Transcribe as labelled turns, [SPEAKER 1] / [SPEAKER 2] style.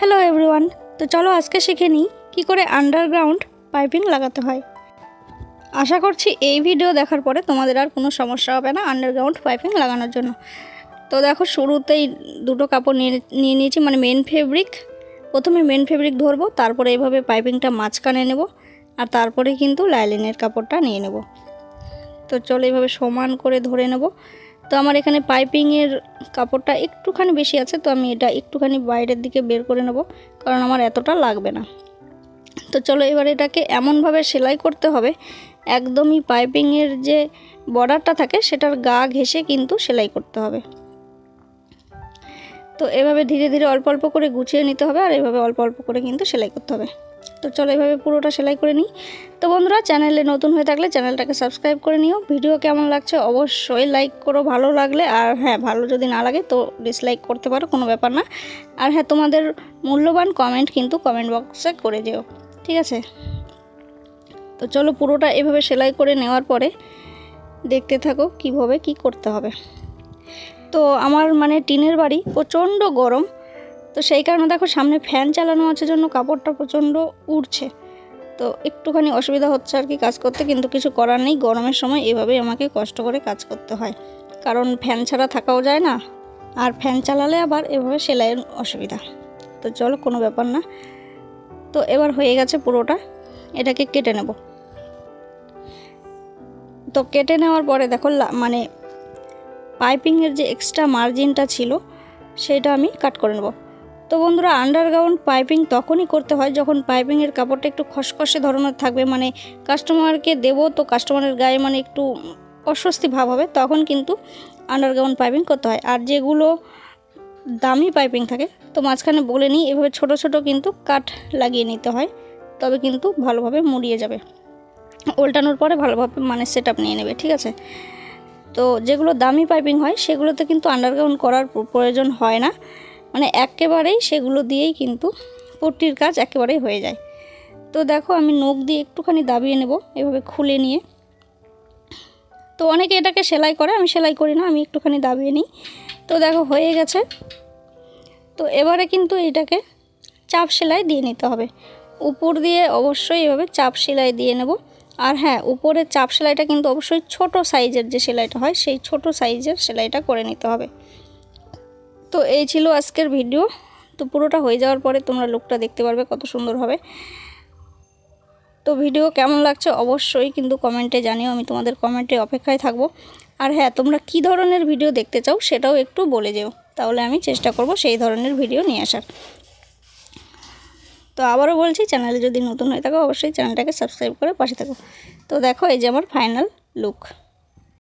[SPEAKER 1] Hello everyone তো চলো আজকে শিখে নিই কী করে আন্ডারগ্রাউন্ড পাইপিং লাগাতে হয়। আশা করছি এই ভিডিও দেখার পরে তোমাদের আর কোনো সমস্যা হবে না আন্ডারগ্রাউন্ড পাইপিং লাগানোর জন্য। তো দেখো শুরুতেই দুটো কাপড় নিয়ে নিয়ে নিয়েছি মানে মেন ফেব্রিক প্রথমে মেন ফেব্রিক ধরবো, তারপরে এইভাবে পাইপিংটা মাঝখানে নেব, আর তারপরে কিন্তু লাইলিনের কাপড়টা নিয়ে নেব। তো চলো এইভাবে সমান করে ধরে নেব। তো আমার এখানে পাইপিংয়ের কাপড়টা একটুখানি বেশি আছে, তো আমি এটা একটুখানি বাইরের দিকে বের করে নেব, কারণ আমার এতটা লাগবে না। তো চলো এবার এটাকে এমনভাবে সেলাই করতে হবে, একদমই পাইপিংয়ের যে বর্ডারটা থাকে সেটার গা ঘেঁষে কিন্তু সেলাই করতে হবে। তো এভাবে ধীরে ধীরে অল্প অল্প করে গুছিয়ে নিতে হবে আর এভাবে অল্প অল্প করে কিন্তু সেলাই করতে হবে। তো চলো এভাবে পুরোটা সেলাই করে নিই। তো বন্ধুরা, চ্যানেলে নতুন হয়ে থাকলে চ্যানেলটাকে সাবস্ক্রাইব করে নিও। ভিডিও কেমন লাগছে অবশ্যই লাইক করো, ভালো লাগলে। আর হ্যাঁ ভালো যদি না লাগে তো ডিসলাইক করতে পারো, কোনো ব্যাপার না। আর হ্যাঁ তোমাদের মূল্যবান কমেন্ট কিন্তু কমেন্ট বক্সে করে যেও, ঠিক আছে? তো চলো পুরোটা এভাবে সেলাই করে নেওয়ার পরে দেখতে থাকো কীভাবে কি করতে হবে। তো আমার মানে টিনের বাড়ি প্রচণ্ড গরম। তো সেই কারণে দেখো সামনে ফ্যান চালানো আছে জন্য কাপড়টা প্রচণ্ড উড়ছে। তো একটুখানি অসুবিধা হচ্ছে আর কি কাজ করতে, কিন্তু কিছু করার নেই। গরমের সময় এভাবেই আমাকে কষ্ট করে কাজ করতে হয়। কারণ ফ্যান ছাড়া থাকাও যায় না, আর ফ্যান চালালে আবার এভাবে সেলাইয়ের অসুবিধা। তো চলো, কোনো ব্যাপার না। তো এবার হয়ে গেছে পুরোটা, এটাকে কেটে নেব। তো কেটে নেওয়ার পরে দেখো মানে পাইপিংয়ের যে এক্সট্রা মার্জিনটা ছিল, সেটা আমি কাট করে নেব। তো বন্ধুরা আন্ডারগ্রাউন্ড পাইপিং তখনই করতে হয় যখন পাইপিংয়ের কাপড়টা একটু খসখসে ধরনের থাকবে। মানে কাস্টমারকে দেবো তো কাস্টমারের গায়ে মানে একটু অস্বস্তি ভাব হবে, তখন কিন্তু আন্ডারগ্রাউন্ড পাইপিং করতে হয়। আর যেগুলো দামি পাইপিং থাকে, তো মাঝখানে বলে নিই, এভাবে ছোট ছোট কিন্তু কাঠ লাগিয়ে নিতে হয়, তবে কিন্তু ভালোভাবে মুড়িয়ে যাবে। উল্টানোর পরে ভালোভাবে মানে সেট নিয়ে নেবে, ঠিক আছে? তো যেগুলো দামি পাইপিং হয়, সেগুলোতে কিন্তু আন্ডারগ্রাউন্ড করার প্রয়োজন হয় না। মানে একেবারেই সেগুলো দিয়েই কিন্তু পট্টির কাজ একেবারেই হয়ে যায়। তো দেখো আমি নখ দিয়ে একটুখানি দাবিয়ে নেব এভাবে খুলে নিয়ে। তো অনেকে এটাকে সেলাই করে, আমি সেলাই করি না, আমি একটুখানি দাবিয়ে নিই। তো দেখো হয়ে গেছে। তো এবারে কিন্তু এটাকে চাপ সেলাই দিয়ে নিতে হবে। উপর দিয়ে অবশ্যই এভাবে চাপ সেলাই দিয়ে নেব। আর হ্যাঁ উপরে চাপ সেলাইটা কিন্তু অবশ্যই ছোট সাইজের যে সেলাইটা হয়, সেই ছোট সাইজের সেলাইটা করে নিতে হবে। তো এই ছিল আজকের ভিডিও। তো পুরোটা হয়ে যাওয়ার পরে তোমরা লুকটা দেখতে পারবে কত সুন্দর হবে। তো ভিডিও কেমন লাগছে অবশ্যই কিন্তু কমেন্টে জানিও, আমি তোমাদের কমেন্টে অপেক্ষায় থাকব। আর হ্যাঁ তোমরা কি ধরনের ভিডিও দেখতে চাও সেটাও একটু বলে যেও, তাহলে আমি চেষ্টা করব সেই ধরনের ভিডিও নিয়ে আসার। তো আবারও বলছি, চ্যানেলে যদি নতুন হয়ে থাকো, অবশ্যই চ্যানেলটাকে সাবস্ক্রাইব করে পাশে থাকো। তো দেখো, এই যে আমার ফাইনাল লুক।